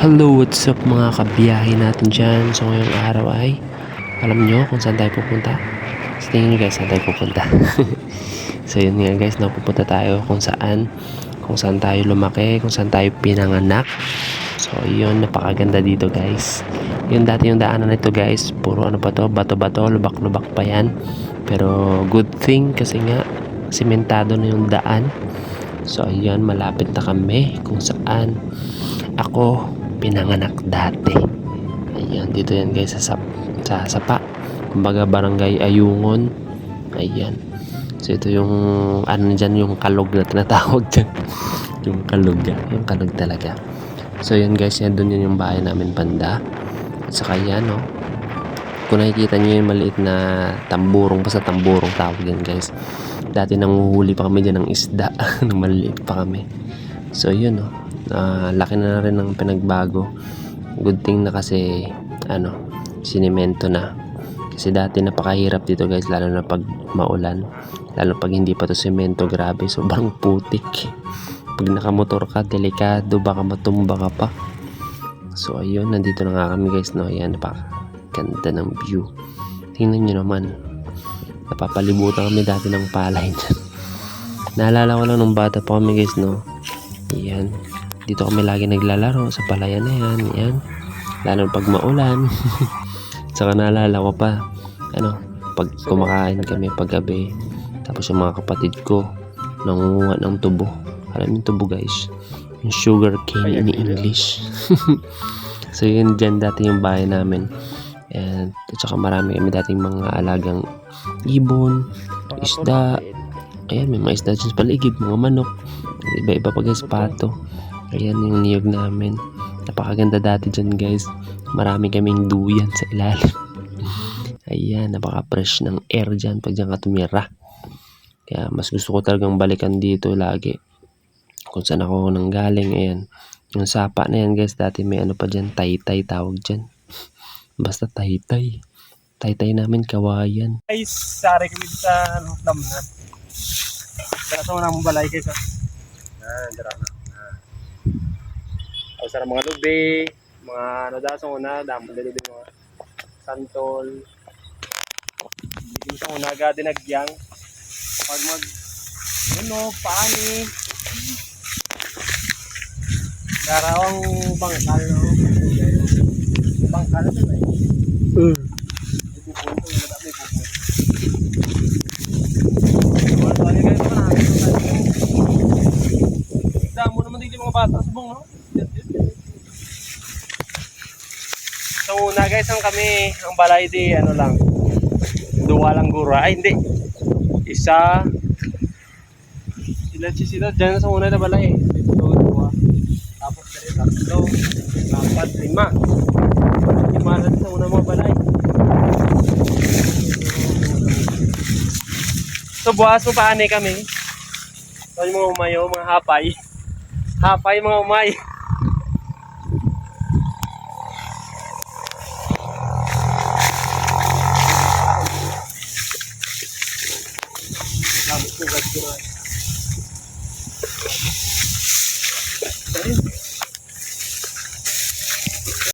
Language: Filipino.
Hello, what's up mga kabiyahe natin dyan? So ngayong araw ay alam nyo kung saan tayo pupunta? Sa tingin nyo guys, saan tayo pupunta? so yun nga guys, napupunta tayo kung saan kung saan tayo lumaki, kung saan tayo pinanganak. So yun, napakaganda dito guys. Yun dati yung daanan nito guys, puro ano pa to, bato-bato, lubak-lubak pa yan. Pero good thing kasi nga simentado na yung daan. So ayun, malapit na kami kung saan ako pinanganak dati. Ayan, dito yan guys sa, sap, sa Sapa. Kumbaga barangay Ayungon. Ayan. So ito yung ano dyan, yung kalog na tinatawag dyan. yung kalog yan. Yung kalog talaga. So yan guys, yan doon yun yung bahay namin banda. At saka yan, no. Kung nakikita nyo yung maliit na tamburong, basta tamburong tawag yan guys. Dati nanguhuli pa kami dyan ng isda. na maliit pa kami. So yun, no. Ah, laki na rin ng pinagbago. Good thing na kasi ano, sinimento na. Kasi dati napakahirap dito guys, lalo na pag maulan. Lalo pag hindi pa to semento, grabe, sobrang putik. Pag nakamotor ka, delikado, baka matumba ka pa. So ayun, nandito na nga kami guys, no. Ayan, napakaganda ng view. Tingnan nyo naman. Napapalibutan kami dati ng palay. Naalala ko lang nung bata pa kami guys, no. Ayan. Dito kami lagi naglalaro sa palayan na yan. Yan. Lalo pag maulan. Saka naalala ko pa, ano, pag kumakain kami paggabi, tapos yung mga kapatid ko, nangunguha ng tubo. Alam yung tubo guys? Yung sugar cane in English. so yun dyan dati yung bahay namin. And at saka marami kami dating mga alagang ibon, isda, ayan may mga isda dyan sa paligid, mga manok, iba-iba pa guys, pato. Ayan yung niyog namin. Napakaganda dati dyan guys. Marami kaming duyan sa ilalim. Ayan, napaka-fresh ng air dyan pag dyan ka tumira. Kaya mas gusto ko talagang balikan dito lagi. Kung saan ako nang galing, ayan. Yung sapa na yan guys, dati may ano pa dyan, taytay tawag dyan. Basta taytay. Taytay namin kawayan. ay sari kami sa ano, lamnan. Kaya sa unang balay kayo sa ah, dara na. Sa mga lubi, mga ano da sa una, damo dali din mga santol. Hindi sa una ga dinagyang. Pag mag ano, paani. Darawang bangkal no. Bangkal na ba? Mm. Damo naman din yung mga bata sa bong, no? So, una guys, ang kami, ang balay di, ano lang, duwa lang gura. Ay, hindi. Isa, sila, sila, dyan sa una na balay. Ito, dua. Tapos, dali, tatlo, apat, lima. Lima na sa una mga balay. So bukas mo paanay kami. So yung mga umayo, mga hapay. Hapay mga umay. героев